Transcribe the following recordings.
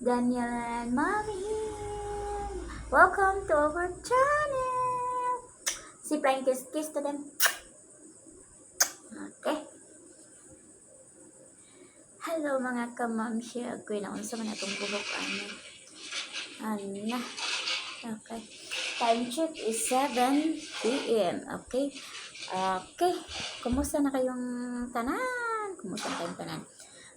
Daniel and Mommy. Welcome to our channel! Si Prime kiss, kiss to them. Okay. Hello mga ka-mamshi. Agoy na unsa man atong buhok ano. Ano. Okay. Time check is 7 p.m. Okay. Okay. Kumusta na kayong tanan? Kumusta na kayong tanan?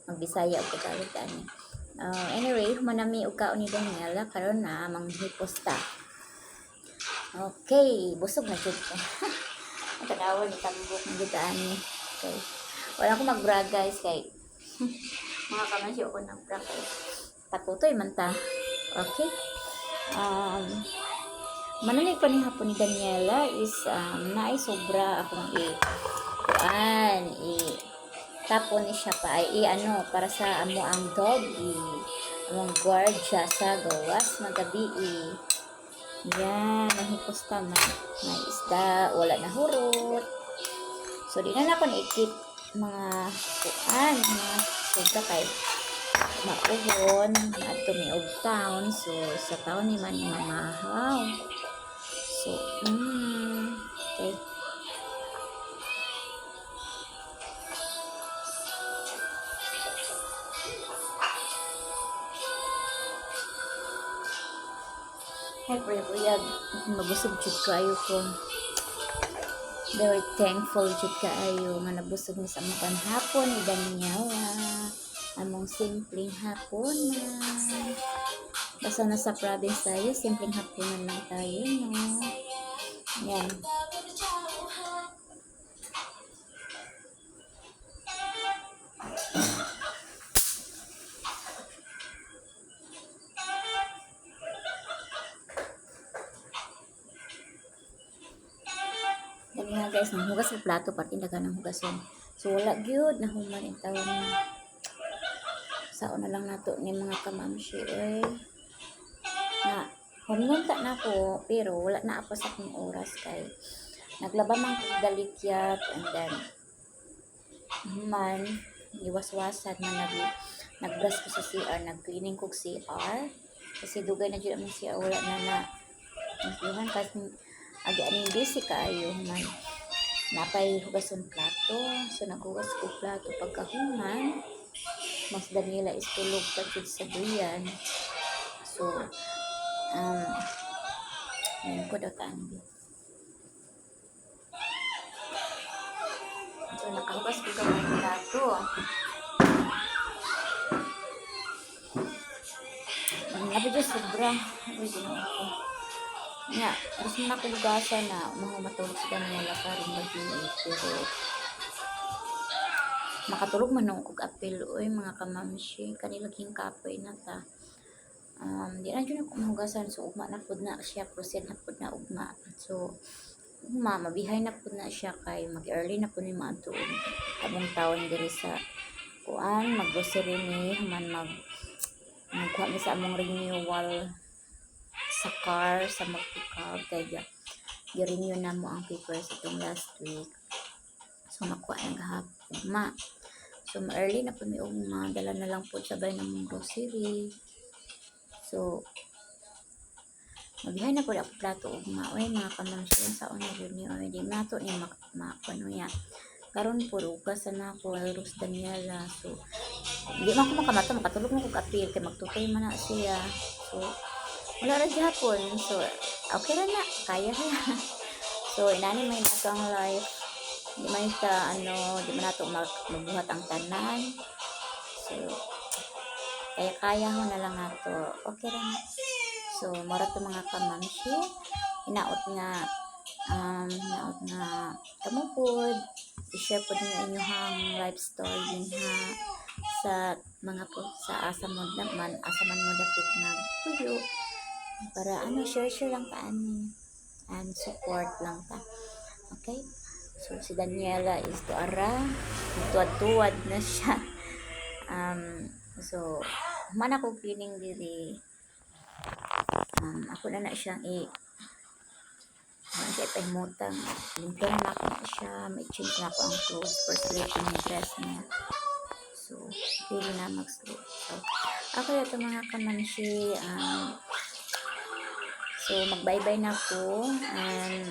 Magbisaya o Tagalog tani. Uh, anyway, manami og kaon ni Daniela karon na manghiposta. Okay, busog na jud ko. Ang tanawan ni tambok ng gitaan ni. Okay. Wala ko mag-brag guys kay mga kamasyo ko ng brag kay patutoy man ta. Okay. Um, manalig pa ni hapon ni Daniela is um, naay sobra akong i tapon ni siya pa ay i ano para sa amo ang dog i among guard siya sa gawas magabi i yan nahipos ka man may isda wala na hurot. So di na na ako naikip mga kuan mga sobra kay mauhon at tumiog town. So sa town ni man mamahaw so mm, Hey, Buyag, mabusog jud kayo ko. Very thankful jud kaayo nga nabusog ni sa mga hapon ni Daniela. Among simpleng hapon na. Basta nasa province tayo, simpleng hapunan lang tayo, no? Yan. Nga guys, nang hugas sa plato, pati daga ng hugason. So wala gyud na human in tawon na. Sao lang nato ni mga kamamshi eh. Na humunta na ko pero wala na ako sa akong oras kay naglaba man dalikyat and then man iwaswasan man nag nagbrush ko sa CR, nag-cleaning kog CR kasi dugay na jud ang CR wala na na Nagluhan kasi agi aning busy kaayo man napay hugason plato. So naghugas ko plato. Pagkahuman mas Daniela is tulog pa jud sa duyan. So um yun ko daw tandi so nakahugas ko ng plato. Nabi dyan sobra. Ay ginawa ko nga, gusto na kulugasan na mga matulog sa Daniela karon mag-iit pero makatulog man nung kog apel oy mga kamamshi kanilaging kapoy na ta. Um di na jud ako mahugasan. So ugma na pud na siya proceed na pud na ugma. So ugma mabihay na pud na siya kay mag early na pud ni maadto abong taon diri sa kuan mag-grocery ni man mag magkuha mi sa among renewal sa car sa magpickup kaya gi-renew na mo ang papers itong last week. So makuha ang gahapon. Ma so ma-early na po mi og madala na lang po sabay ng mga grocery. So mabihay na po ako plato og ma oy mga kamansyon sa una yun ni oy di nato ni mak ma ano ya karon po ugas na ako Rose Daniela. So di man ko makamata makatulog mo kog apil kay magtutoy man na siya. So wala ra gyapon so okay ra na. Kaya ra so inani may nato ang life. Di man ta ano di man nato mag magbuhat ang tanan. So kaya kaya ho na lang nato okay ra na. So mora to mga kamamshi inaot nga um inaot nga kamo pod i-share pod nga inyong life story din ha. Sa mga po sa asa mo naman asa man mo dapit na puyo para ano share share lang ka ani and support lang ta okay so si Daniela is to ara tuwad-tuwad na siya um so man ako cleaning diri um ako na na siyang i Ayan, siya ipahimutang. Limpyan na ako na siya. May change na ako ang clothes for sleeping dress niya. So, pili na mag-sleep. So, ako ito mga kamansi. Um, so, mag-bye-bye na po. And,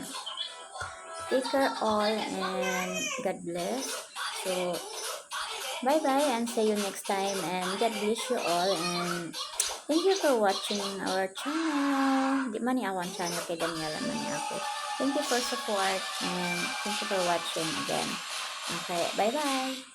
take care all and God bless. So, bye-bye and see you next time. And God bless you all. And, thank you for watching our channel. Di man awan channel kay Daniela man ako. Thank you for support and thank you for watching again. Okay, bye-bye.